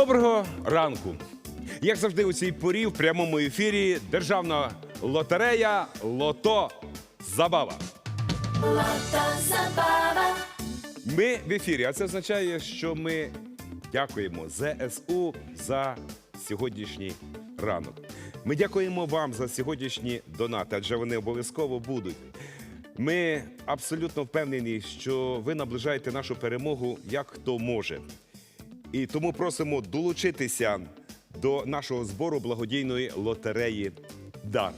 Доброго ранку! Як завжди, у цій порі в прямому ефірі державна лотерея Лото Забава. Ми в ефірі, а це означає, що ми дякуємо ЗСУ за сьогоднішній ранок. Ми дякуємо вам за сьогоднішні донати, адже вони обов'язково будуть. Ми абсолютно впевнені, що ви наближаєте нашу перемогу як хто може. І тому просимо долучитися до нашого збору благодійної лотереї Дар.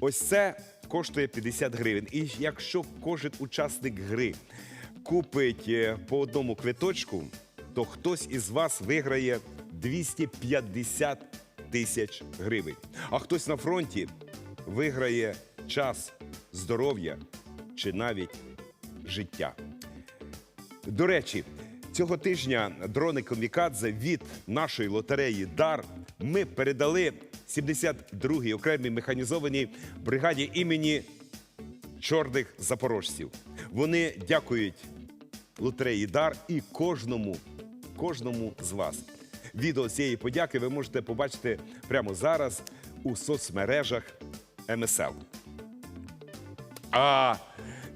Ось це коштує 50 гривень. І якщо кожен учасник гри купить е, по одному квиточку, то хтось із вас виграє 250 тисяч гривень. А хтось на фронті виграє час, здоров'я чи навіть життя. До речі, цього тижня дрони Комікадзе від нашої лотереї Дар ми передали 72-й окремій механізованій бригаді імені чорних запорожців. Вони дякують лотереї Дар і кожному, кожному з вас. Відео цієї подяки ви можете побачити прямо зараз у соцмережах МСЛ. А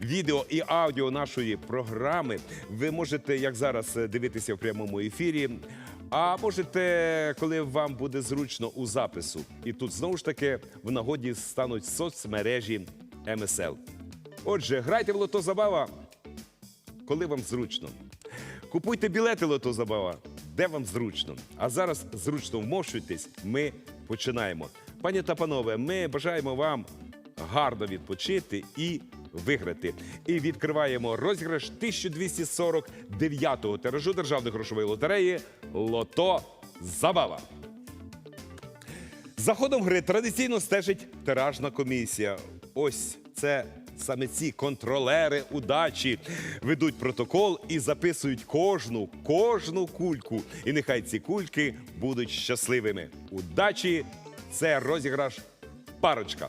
відео і аудіо нашої програми ви можете, як зараз, е, дивитися в прямому ефірі. А можете, коли вам буде зручно у запису. І тут знову ж таки в нагоді стануть соцмережі МСЛ. Отже, грайте в лото забава, коли вам зручно. Купуйте білети лото забава, де вам зручно. А зараз зручно вмощуйтесь. Ми починаємо. Пані та панове, ми бажаємо вам гарно відпочити і виграти. І відкриваємо розіграш 1249-го тиражу державної грошової лотереї Лото Забава. За ходом гри традиційно стежить тиражна комісія. Ось це саме ці контролери удачі ведуть протокол і записують кожну, кожну кульку. І нехай ці кульки будуть щасливими. Удачі! Це розіграш парочка.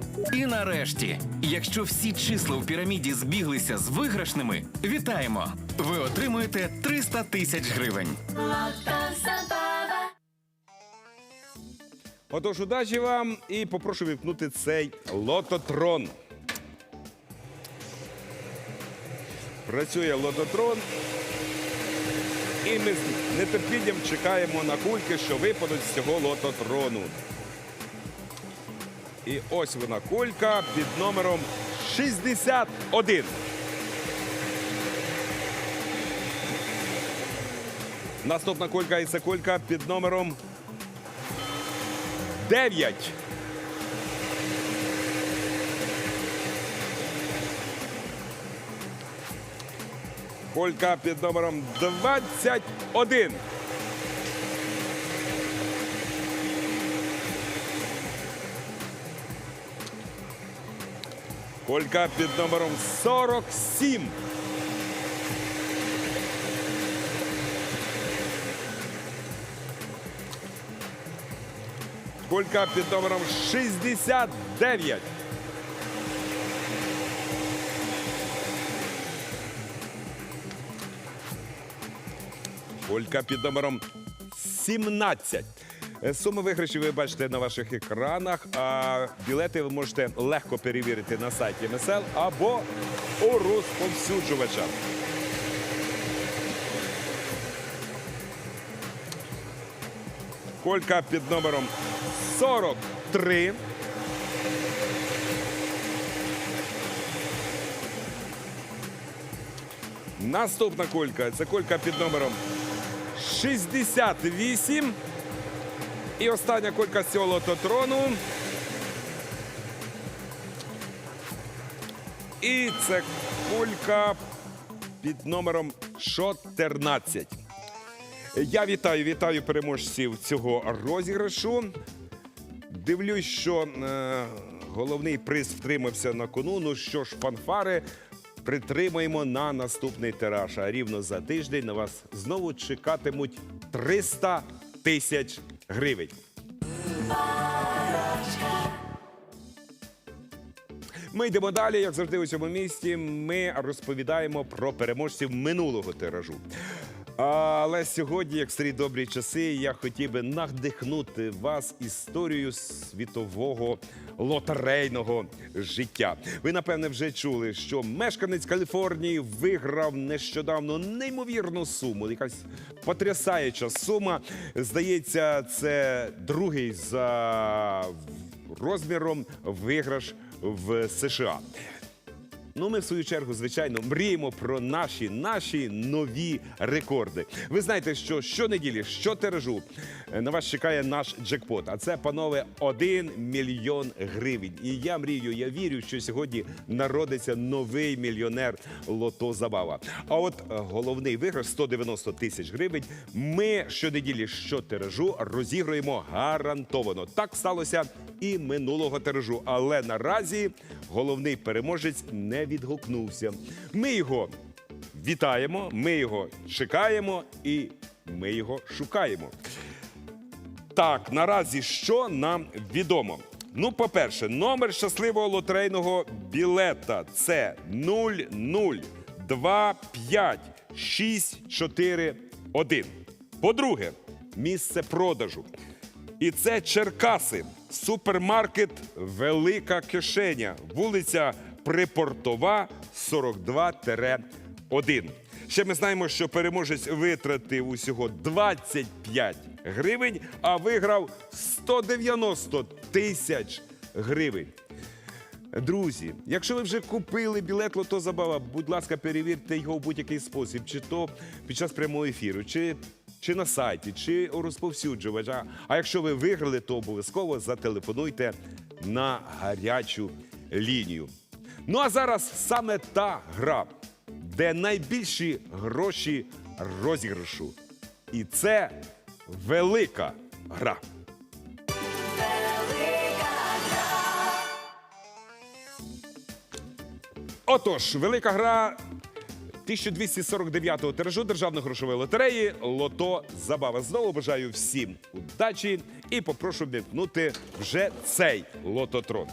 І нарешті, якщо всі числа у піраміді збіглися з виграшними, вітаємо! Ви отримуєте 300 тисяч гривень. Отож, удачі вам і попрошу вімкнути цей лототрон. Працює лототрон. І ми з нетерпінням чекаємо на кульки, що випадуть з цього лототрону. І ось вона кулька під номером 61. Наступна кулька і це кулька під номером 9. Колька під номером 21. Колька під номером 47. Кулька під номером 69. Кулька під номером 17. Е, Суми виграшів ви бачите на ваших екранах, а білети ви можете легко перевірити на сайті МСЛ або у розповсюджувача. Колька під номером 43. Наступна колька це колька під номером 68. І остання кулька з цього лототрону. І це кулька під номером 14. Я вітаю, вітаю переможців цього розіграшу. Дивлюсь, що е, головний приз втримався на кону. Ну що ж, фанфари притримаємо на наступний тираж. А рівно за тиждень на вас знову чекатимуть 300 тисяч гривень. Ми йдемо далі, як завжди у цьому місті. Ми розповідаємо про переможців минулого тиражу. Але сьогодні, як старі добрі часи, я хотів би надихнути вас історією світового лотерейного життя. Ви напевне вже чули, що мешканець Каліфорнії виграв нещодавно неймовірну суму, якась потрясаюча сума. Здається, це другий за розміром виграш в США. Ну, ми в свою чергу, звичайно, мріємо про наші наші нові рекорди. Ви знаєте, що щонеділі, щотиражу е, на вас чекає наш джекпот. А це, панове, 1 мільйон гривень. І я мрію, я вірю, що сьогодні народиться новий мільйонер Лото Забава. А от е, головний виграш 190 тисяч гривень. Ми щонеділі, щотиражу розігруємо гарантовано. Так сталося і минулого тиражу. Але наразі головний переможець не відгукнувся. Ми його вітаємо, ми його чекаємо і ми його шукаємо. Так, наразі що нам відомо? Ну, по-перше, номер щасливого лотерейного білета це 0025641. По-друге, місце продажу. І це Черкаси, супермаркет Велика Кишеня, вулиця Припортова, 42-1. Ще ми знаємо, що переможець витратив усього 25 гривень, а виграв 190 тисяч гривень. Друзі, якщо ви вже купили білет Лото Забава, будь ласка, перевірте його в будь-який спосіб, чи то під час прямого ефіру, чи, чи на сайті, чи у розповсюджувача. А якщо ви виграли, то обов'язково зателефонуйте на гарячу лінію. Ну а зараз саме та гра, де найбільші гроші розіграшу. І це велика гра. Отож, велика гра 1249-го тиражу державної грошової лотереї Лото Забава. Знову бажаю всім удачі і попрошу вмікнути вже цей лототрон.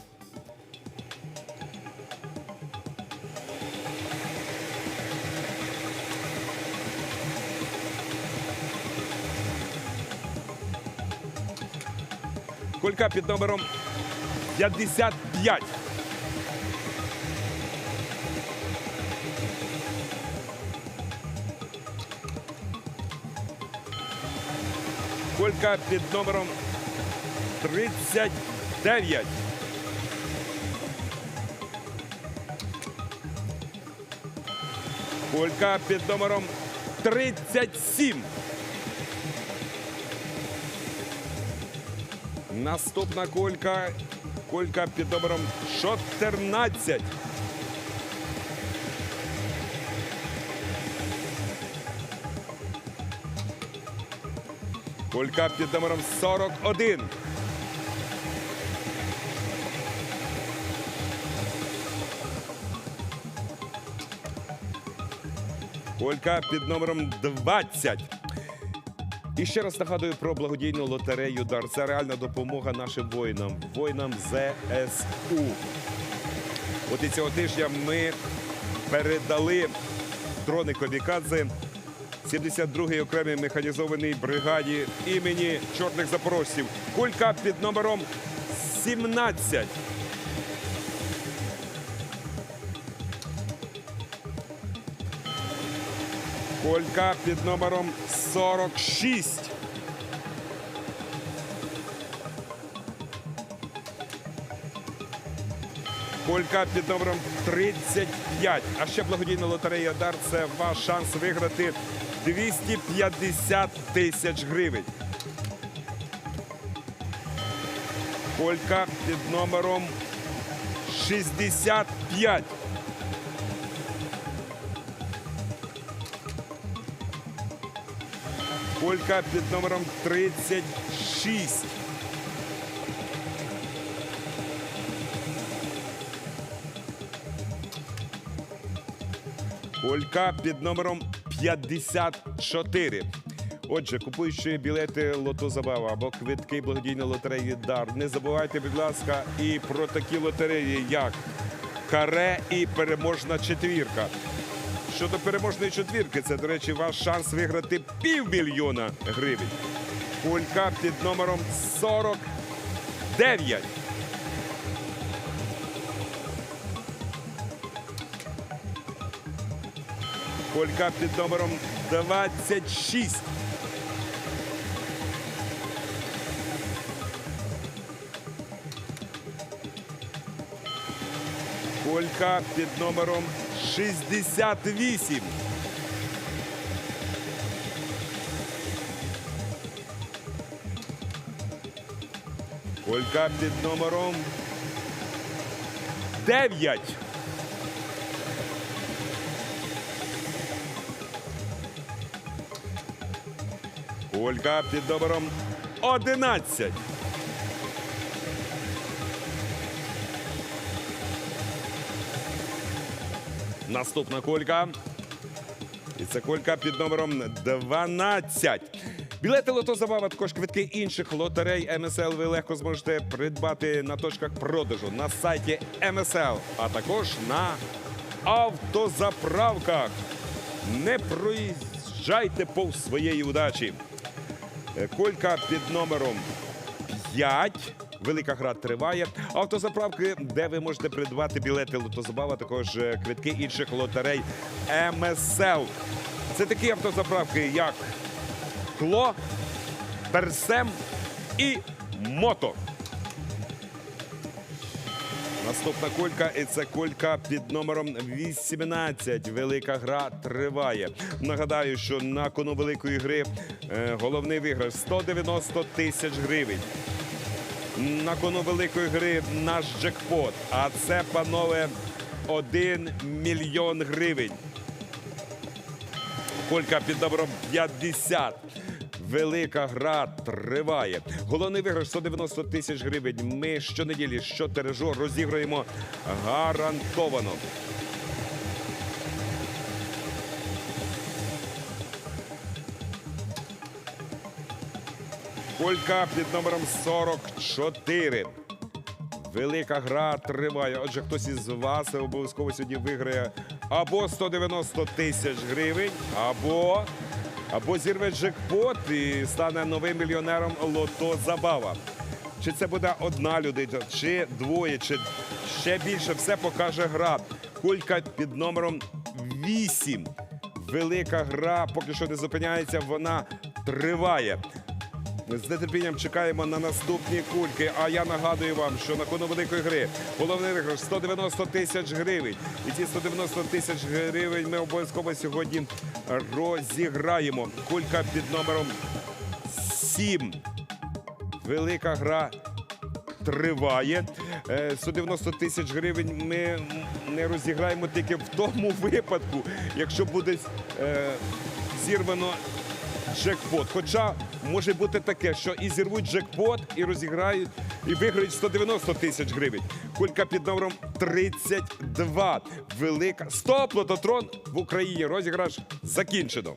Колька під номером 55. Колька під номером 39. Колька під номером 37. Наступна колька. Колька під номером 14. Колька під номером 41. Колька під номером 20. І ще раз нагадую про благодійну лотерею Дар. Це реальна допомога нашим воїнам, воїнам ЗСУ. От і цього тижня ми передали дрони Комікадзе 72-й окремій механізованій бригаді імені чорних запорожців. Кулька під номером 17. Колька під номером 46. Колька під номером 35. А ще благодійна лотерея Дар це ваш шанс виграти 250 тисяч гривень. Колька під номером 65. Колька під номером 36. Колька під номером 54. Отже, купуючи білети Лото Забава або квитки благодійної лотереї Дар, не забувайте, будь ласка, і про такі лотереї, як Каре і переможна четвірка. Щодо переможної четвірки, це, до речі, ваш шанс виграти півмільйона гривень. Кулька під номером 49. Колька під номером 26. Колька під номером 68. Колька під номером 9. Колька під номером 11. Наступна колька. І це колька під номером 12. Білети лото забава, також квитки інших лотерей МСЛ ви легко зможете придбати на точках продажу на сайті МСЛ, а також на автозаправках. Не проїжджайте повз своєї удачі. Е, Колька під номером 5. Велика гра триває. Автозаправки, де ви можете придбати білети лотозабава, також е, квитки інших лотерей МСЛ. Це такі автозаправки, як Кло, Персем і Мото. Наступна колька і це колька під номером 18. Велика гра триває. Нагадаю, що на кону великої гри головний виграш 190 тисяч гривень. На кону великої гри наш джекпот. А це, панове, 1 мільйон гривень. Колька під номером 50. Велика гра триває. Головний виграш 190 тисяч гривень. Ми щонеділі, щотиражу розіграємо гарантовано. Колька під номером 44. Велика гра триває. Отже, хтось із вас обов'язково сьогодні виграє або 190 тисяч гривень, або, або зірве джекпот і стане новим мільйонером Лото Забава. Чи це буде одна людина, чи двоє, чи ще більше, все покаже гра. Кулька під номером 8. Велика гра поки що не зупиняється, вона триває. З нетерпінням чекаємо на наступні кульки. А я нагадую вам, що на кону великої гри головний виграш 190 тисяч гривень. І ці 190 тисяч гривень ми обов'язково сьогодні розіграємо. Кулька під номером 7. Велика гра триває. Е, 190 тисяч гривень ми не розіграємо тільки в тому випадку, якщо буде е, зірвано джекпот. Хоча може бути таке, що і зірвуть джекпот, і розіграють, і виграють 190 тисяч гривень. Кулька під номером 32. Велика. Стоп, лототрон в Україні. Розіграш закінчено.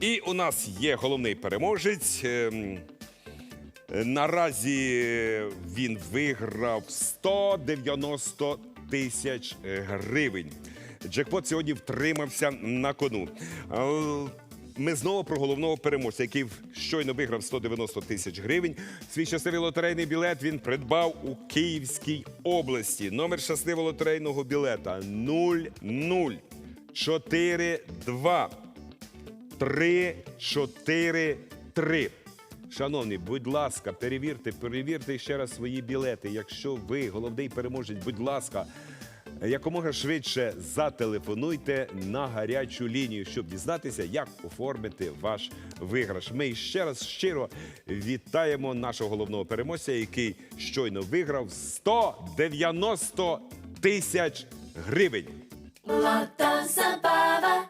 І у нас є головний переможець. Ем, Наразі він виграв 190 тисяч гривень. Джекпот сьогодні втримався на кону. Ми знову про головного переможця, який щойно виграв 190 тисяч гривень. Свій щасливий лотерейний білет він придбав у Київській області. Номер щасливого лотерейного білета 0042 3, 4, 3. Шановні, будь ласка, перевірте, перевірте ще раз свої білети. Якщо ви головний переможець, будь ласка, якомога швидше зателефонуйте на гарячу лінію, щоб дізнатися, як оформити ваш виграш. Ми ще раз щиро вітаємо нашого головного переможця, який щойно виграв 190 тисяч гривень. Lota Забава.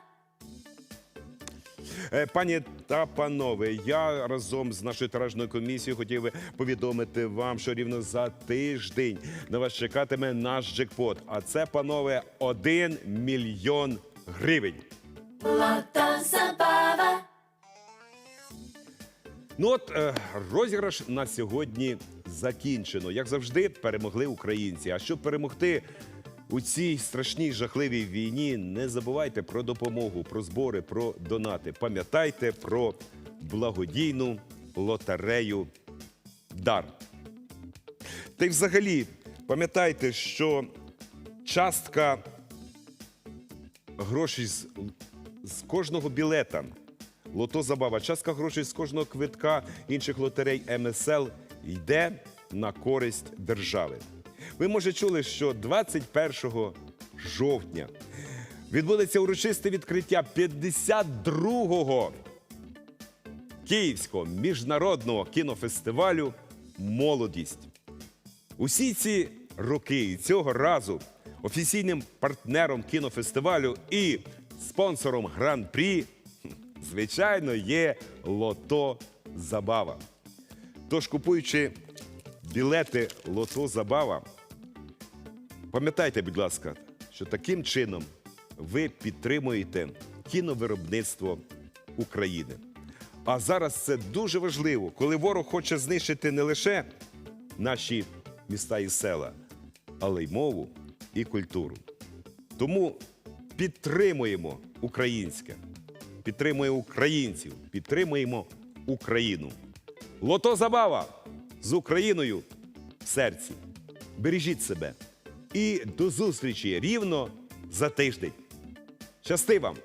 Е, Пані та панове, я разом з нашою тиражною комісією хотів би повідомити вам, що рівно за тиждень на вас чекатиме наш джекпот. А це, панове, 1 мільйон гривень. Забава. Ну от е, розіграш на сьогодні закінчено. Як завжди, перемогли українці. А щоб перемогти у цій страшній жахливій війні, не забувайте про допомогу, про збори, про донати. Пам'ятайте про благодійну лотерею Дар. Та й взагалі, пам'ятайте, що частка грошей з, з кожного білета. Лото забава. Частка грошей з кожного квитка інших лотерей МСЛ йде на користь держави. Ви може чули, що 21 жовтня відбудеться урочисте відкриття 52-го Київського міжнародного кінофестивалю Молодість. Усі ці роки і цього разу офіційним партнером кінофестивалю і спонсором гран-прі, звичайно, є Лото Забава. Тож, купуючи білети Лото Забава, пам'ятайте, будь ласка, що таким чином ви підтримуєте кіновиробництво України. А зараз це дуже важливо, коли ворог хоче знищити не лише наші міста і села, але й мову і культуру. Тому підтримуємо українське, підтримуємо українців, підтримуємо Україну. Лото забава з Україною в серці. Бережіть себе і до зустрічі рівно за тиждень. Щасти вам!